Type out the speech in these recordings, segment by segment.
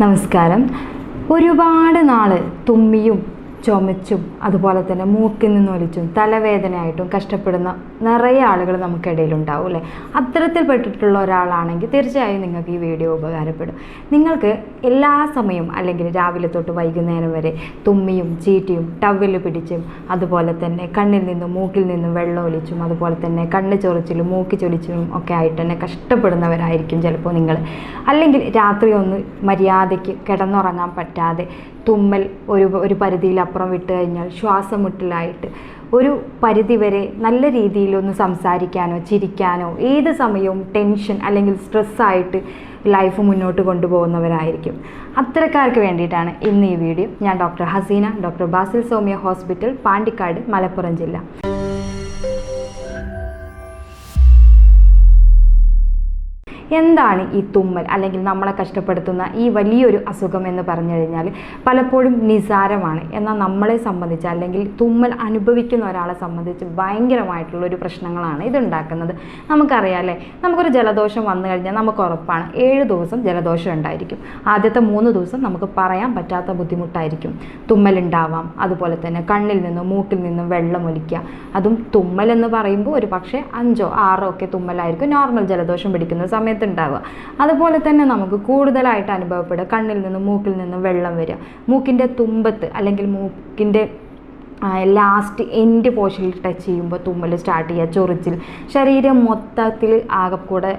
നമസ്കാരം. ഒരുപാട് നാൾ തുമ്മിയും ചുമച്ചും അതുപോലെ തന്നെ മൂക്കിൽ നിന്ന് ഒലിച്ചും തലവേദനയായിട്ടും കഷ്ടപ്പെടുന്ന നിറയെ ആളുകൾ നമുക്കിടയിൽ ഉണ്ടാവും അല്ലേ? അത്തരത്തിൽപ്പെട്ടിട്ടുള്ള ഒരാളാണെങ്കിൽ തീർച്ചയായും നിങ്ങൾക്ക് ഈ വീഡിയോ ഉപകാരപ്പെടും. നിങ്ങൾക്ക് എല്ലാ സമയവും അല്ലെങ്കിൽ രാവിലെ തൊട്ട് വൈകുന്നേരം വരെ തുമ്മിയും ചീറ്റിയും ടവ്വിൽ പിടിച്ചും അതുപോലെ തന്നെ കണ്ണിൽ നിന്നും മൂക്കിൽ നിന്നും വെള്ളം ഒലിച്ചും അതുപോലെ തന്നെ കണ്ണ് ചൊറിച്ചിലും മൂക്ക് ചൊലിച്ചിലും ഒക്കെ ആയിട്ട് തന്നെ കഷ്ടപ്പെടുന്നവരായിരിക്കും ചിലപ്പോൾ നിങ്ങൾ. അല്ലെങ്കിൽ രാത്രി ഒന്ന് മര്യാദയ്ക്ക് കിടന്നുറങ്ങാൻ പറ്റാതെ തുമ്മൽ ഒരു ഒരു പരിധിയിലപ്പുറം വിട്ട് കഴിഞ്ഞാൽ ശ്വാസം മുട്ടലായിട്ട് ഒരു പരിധി വരെ നല്ല രീതിയിലൊന്ന് സംസാരിക്കാനോ ചിരിക്കാനോ ഏത് സമയവും ടെൻഷൻ അല്ലെങ്കിൽ സ്ട്രെസ്സായിട്ട് ലൈഫ് മുന്നോട്ട് കൊണ്ടുപോകുന്നവരായിരിക്കും. അത്തരക്കാർക്ക് വേണ്ടിയിട്ടാണ് ഇന്ന് ഈ വീഡിയോ ഞാൻ doctor Haseena doctor Basil Somiya hospital Pandikkad Malappuram ജില്ല. എന്താണ് ഈ തുമ്മൽ അല്ലെങ്കിൽ നമ്മളെ കഷ്ടപ്പെടുത്തുന്ന ഈ വലിയൊരു അസുഖം എന്ന് പറഞ്ഞു കഴിഞ്ഞാൽ പലപ്പോഴും നിസാരമാണ്. എന്നാൽ നമ്മളെ സംബന്ധിച്ച് അല്ലെങ്കിൽ തുമ്മൽ അനുഭവിക്കുന്ന ഒരാളെ സംബന്ധിച്ച് ഭയങ്കരമായിട്ടുള്ള ഒരു പ്രശ്നങ്ങളാണ് ഇതുണ്ടാക്കുന്നത്. നമുക്കറിയാം അല്ലേ? നമുക്കൊരു ജലദോഷം വന്നു കഴിഞ്ഞാൽ നമുക്ക് ഉറപ്പാണ്. ഏഴ് ദിവസം ജലദോഷം ഉണ്ടായിരിക്കും. ആദ്യത്തെ മൂന്ന് ദിവസം നമുക്ക് പറയാൻ പറ്റാത്ത ബുദ്ധിമുട്ടായിരിക്കും. തുമ്മലുണ്ടാവാം അതുപോലെ തന്നെ കണ്ണിൽ നിന്നും മൂക്കിൽ നിന്നും വെള്ളം ഒലിക്കുക. അതും തുമ്മൽ എന്ന് പറയുമ്പോൾ ഒരു പക്ഷേ അഞ്ചോ ആറോ ഒക്കെ തുമ്മലായിരിക്കും. നോർമൽ ജലദോഷം പിടിക്കുന്ന സമയത്ത് ഉണ്ടാവുക അതുപോലെ തന്നെ നമുക്ക് കൂടുതലായിട്ട് അനുഭവപ്പെടുക. കണ്ണിൽ നിന്നും മൂക്കിൽ നിന്നും വെള്ളം വരിക. മൂക്കിന്റെ തുമ്പത്ത് അല്ലെങ്കിൽ മൂക്കിന്റെ ലാസ്റ്റ് എൻഡ് പോർഷനിൽ ടച്ച് ചെയ്യുമ്പോൾ തുമ്മൽ സ്റ്റാർട്ട് ചെയ്യുക ചൊറിച്ചിൽ. ശരീരം മൊത്തത്തിൽ ആകെക്കൂടെ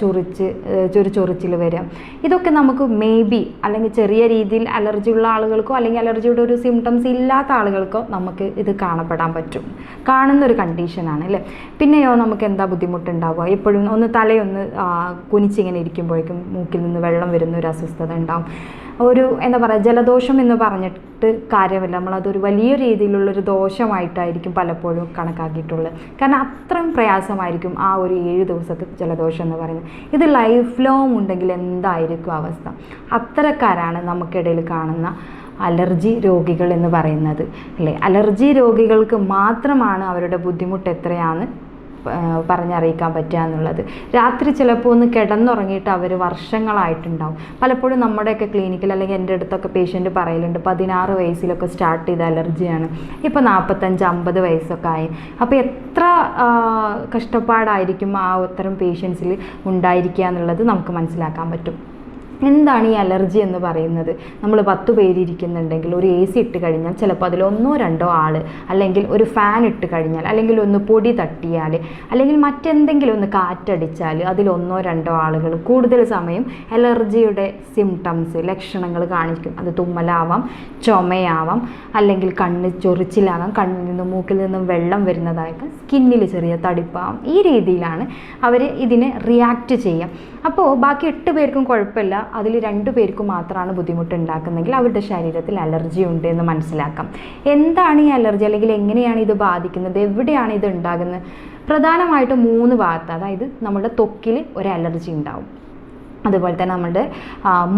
ചൊറിച്ച് ചൊരു ചൊറിച്ചിൽ വരും. ഇതൊക്കെ നമുക്ക് മേ ബി അല്ലെങ്കിൽ ചെറിയ രീതിയിൽ അലർജി ഉള്ള ആളുകൾക്കോ അല്ലെങ്കിൽ അലർജിയുടെ ഒരു സിംറ്റംസ് ഇല്ലാത്ത ആളുകൾക്കോ നമുക്ക് ഇത് കാണപ്പെടാൻ പറ്റും. കാണുന്ന ഒരു കണ്ടീഷനാണ് അല്ലേ? പിന്നെയോ നമുക്ക് എന്താ ബുദ്ധിമുട്ടുണ്ടാവുക? എപ്പോഴും ഒന്ന് തലയൊന്ന് കുനിച്ചിങ്ങനെ ഇരിക്കുമ്പോഴേക്കും മൂക്കിൽ നിന്ന് വെള്ളം വരുന്ന ഒരു അസ്വസ്ഥത ഉണ്ടാവും. ഒരു എന്താ പറയുക ജലദോഷം എന്ന് പറഞ്ഞിട്ട് കാര്യമില്ല. നമ്മളതൊരു വലിയ രീതിയിലുള്ളൊരു ദോഷമായിട്ടായിരിക്കും പലപ്പോഴും കണക്കാക്കിയിട്ടുള്ളത്. കാരണം അത്രയും പ്രയാസമായിരിക്കും ആ ഒരു ഏഴ് ദിവസത്തെ ജലദോഷം എന്ന് പറയുന്നത്. ഇത് ലൈഫ് ലോങ് ഉണ്ടെങ്കിൽ എന്തായിരിക്കും അവസ്ഥ? അത്തരക്കാരാണ് നമുക്കിടയിൽ കാണുന്ന അലർജി രോഗികൾ എന്ന് പറയുന്നത്. അല്ലേ? അലർജി രോഗികൾക്ക് മാത്രമാണ് അവരുടെ ബുദ്ധിമുട്ട് എത്രയാണെന്ന് പറഞ്ഞറിയിക്കാൻ പറ്റുക എന്നുള്ളത്. രാത്രി ചിലപ്പോൾ ഒന്ന് കിടന്നുറങ്ങിയിട്ട് അവർ വർഷങ്ങളായിട്ടുണ്ടാവും. പലപ്പോഴും നമ്മുടെയൊക്കെ ക്ലിനിക്കിൽ അല്ലെങ്കിൽ എന്റെ അടുത്തൊക്കെ പേഷ്യന്റ് പറയലുണ്ട് പതിനാറ് വയസ്സിലൊക്കെ സ്റ്റാർട്ട് ചെയ്ത അലർജിയാണ് ഇപ്പോൾ നാൽപ്പത്തഞ്ച് അമ്പത് വയസ്സൊക്കെ ആയി. അപ്പോൾ എത്ര കഷ്ടപ്പാടായിരിക്കും ആ അത്തരം പേഷ്യൻസിൽ ഉണ്ടായിരിക്കുക എന്നുള്ളത് നമുക്ക് മനസ്സിലാക്കാൻ പറ്റും. എന്താണ് ഈ അലർജി എന്ന് പറയുന്നത്? നമ്മൾ പത്ത് പേരിയ്ക്കുന്നുണ്ടെങ്കിൽ ഒരു എ സി ഇട്ട് കഴിഞ്ഞാൽ ചിലപ്പോൾ അതിൽ ഒന്നോ രണ്ടോ ആൾ അല്ലെങ്കിൽ ഒരു ഫാൻ ഇട്ട് കഴിഞ്ഞാൽ അല്ലെങ്കിൽ ഒന്ന് പൊടി തട്ടിയാൽ അല്ലെങ്കിൽ മറ്റെന്തെങ്കിലും ഒന്ന് കാറ്റടിച്ചാൽ അതിൽ ഒന്നോ രണ്ടോ ആളുകൾ കൂടുതൽ സമയം അലർജിയുടെ സിംറ്റംസ് ലക്ഷണങ്ങൾ കാണിക്കും. അത് തുമ്മലാവാം ചുമയാവാം അല്ലെങ്കിൽ കണ്ണ് ചൊറിച്ചിലാകാം കണ്ണിൽ നിന്നും മൂക്കിൽ നിന്നും വെള്ളം വരുന്നതായിരിക്കും സ്കിന്നിൽ ചെറിയ തടിപ്പാവും. ഈ രീതിയിലാണ് അവർ ഇതിനെ റിയാക്റ്റ് ചെയ്യുക അപ്പോൾ ബാക്കി എട്ട് പേർക്കും കുഴപ്പമില്ല. അതിൽ രണ്ടു പേർക്ക് മാത്രമാണ് ബുദ്ധിമുട്ടുണ്ടാക്കുന്നതെങ്കിൽ അവരുടെ ശരീരത്തിൽ അലർജി ഉണ്ട് എന്ന് മനസ്സിലാക്കാം. എന്താണ് ഈ അലർജി? അല്ലെങ്കിൽ എങ്ങനെയാണ് ഇത് ബാധിക്കുന്നത്? എവിടെയാണ് ഇത് ഉണ്ടാകുന്നത്? പ്രധാനമായിട്ടും മൂന്ന് ഭാഗത്ത് അതായത് നമ്മുടെ തൊക്കിൽ ഒരു അലർജി ഉണ്ടാവും. അതുപോലെ തന്നെ നമ്മുടെ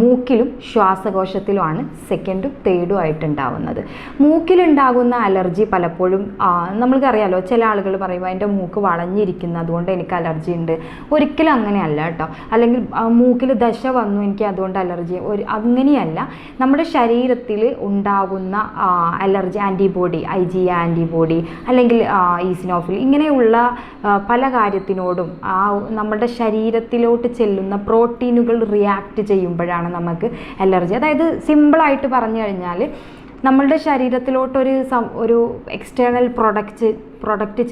മൂക്കിലും ശ്വാസകോശത്തിലുമാണ് സെക്കൻഡും തേർഡും ആയിട്ടുണ്ടാവുന്നത്. മൂക്കിലുണ്ടാകുന്ന അലർജി പലപ്പോഴും നമ്മൾക്കറിയാലോ ചില ആളുകൾ പറയുമ്പോൾ എന്റെ മൂക്ക് വളഞ്ഞിരിക്കുന്നു അതുകൊണ്ട് എനിക്ക് അലർജി ഉണ്ട്. ഒരിക്കലും അങ്ങനെയല്ല കേട്ടോ. അല്ലെങ്കിൽ മൂക്കിൽ ദശ വന്നു എനിക്ക് അതുകൊണ്ട് അലർജി ഒരു അങ്ങനെയല്ല. നമ്മുടെ ശരീരത്തിൽ ഉണ്ടാകുന്ന allergy antibody I G antibody അല്ലെങ്കിൽ ഈസിനോഫിൽ ഇങ്ങനെയുള്ള പല കാര്യത്തിനോടും ആ നമ്മുടെ ശരീരത്തിലോട്ട് ചെല്ലുന്ന പ്രോട്ടീനുകൾ റിയാക്ട് ചെയ്യുമ്പോഴാണ് നമുക്ക് അലർജി അതായത് സിമ്പിളായിട്ട് പറഞ്ഞു കഴിഞ്ഞാൽ നമ്മളുടെ ശരീരത്തിലോട്ടൊരു ഒരു എക്സ്റ്റേണൽ പ്രൊഡക്റ്റ് പ്രൊഡക്റ്റ്